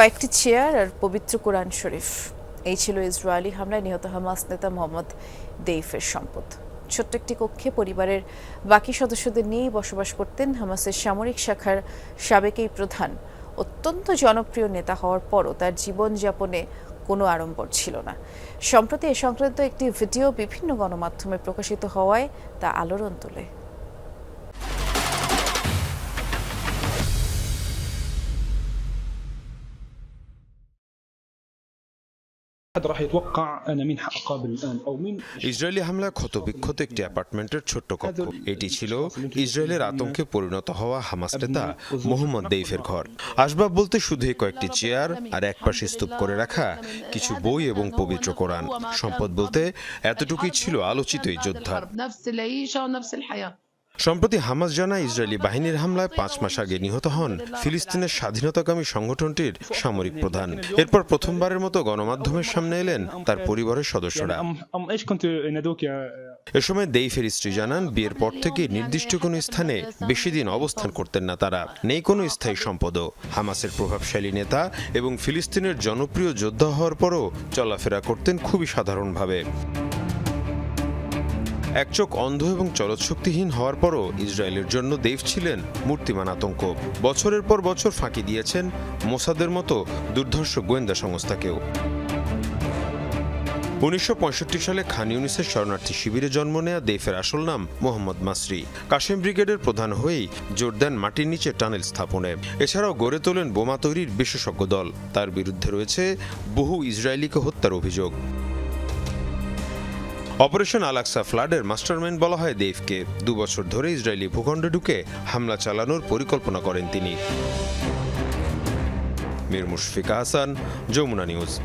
কয়েকটি চেয়ার আর পবিত্র কোরআন শরীফ। এই ছিল ইসরায়েলি হামলায় নিহত হামাস নেতা মোহাম্মদ দেইফের সম্পদ। ছোট্ট একটি কক্ষে পরিবারের বাকি সদস্যদের নিয়েই বসবাস করতেন হামাসের সামরিক শাখার সাবেক এই প্রধান। অত্যন্ত জনপ্রিয় নেতা হওয়ার পরও তার জীবনযাপনে কোনো আড়ম্বর ছিল না। সম্প্রতি এ সংক্রান্ত একটি ভিডিও বিভিন্ন গণমাধ্যমে প্রকাশিত হওয়ায় তা আলোড়ন তোলে। ইসরায়েলি হামলায় ক্ষতবিক্ষত একটি অ্যাপার্টমেন্টের ছোট্ট কক্ষ। এটি ছিল ইসরায়েলের আতঙ্কে পরিণত হওয়া হামাস নেতা মোহাম্মদ দেইফের ঘর। আসবাব বলতে শুধুই কয়েকটি চেয়ার আর একপাশে স্তূপ করে রাখা কিছু বই এবং পবিত্র কোরআন। সম্পদ বলতে এতটুকুই ছিল আলোচিত এই যোদ্ধা। সম্প্রতি হামাস জানায় ইসরায়েলি বাহিনীর হামলায় পাঁচ মাস আগে নিহত হন ফিলিস্তিনের স্বাধীনতাকামী সংগঠনটির সামরিক প্রধান। এরপর প্রথমবারের মতো গণমাধ্যমের সামনে এলেন তার পরিবারের সদস্যরা। এ সময় দেই ফেরিস্ট্রি জানান, বিয়ের পর থেকে নির্দিষ্ট কোনো স্থানে বেশি দিন অবস্থান করতেন না তারা, নেই কোনো স্থায়ী সম্পদও। হামাসের প্রভাবশালী নেতা এবং ফিলিস্তিনের জনপ্রিয় যোদ্ধা হওয়ার পরও চলাফেরা করতেন খুবই সাধারণভাবে। এক চোখ অন্ধ এবং চলৎশক্তিহীন হওয়ার পরও ইসরায়েলের জন্য দেব ছিলেন মূর্তিমান আতঙ্ক। বছরের পর বছর ফাঁকি দিয়েছেন মোসাদের মতো দুর্ধর্ষ গোয়েন্দা সংস্থাকেও। উনিশশো পঁয়ষট্টি সালে খান ইউনিসের শরণার্থী শিবিরে জন্ম নেয়া দেফের আসল নাম মোহাম্মদ মাসরি। কাশেম ব্রিগেডের প্রধান হয়েই জোর দেন মাটির নিচে টানেল স্থাপনে। এছাড়াও গড়ে তোলেন বোমা তৈরির বিশেষজ্ঞ দল। তার বিরুদ্ধে রয়েছে বহু ইসরায়েলিকে হত্যার অভিযোগ। অপারেশন আলাক্সা ফ্লাডের মাস্টারমাইন্ড বলা হয় দেবকে। দু বছর ধরে ইসরায়েলি ভূখণ্ডে ঢুকে হামলা চালানোর পরিকল্পনা করেন তিনি। মীর মুশফিকা হাসান যমুনা নিউজ।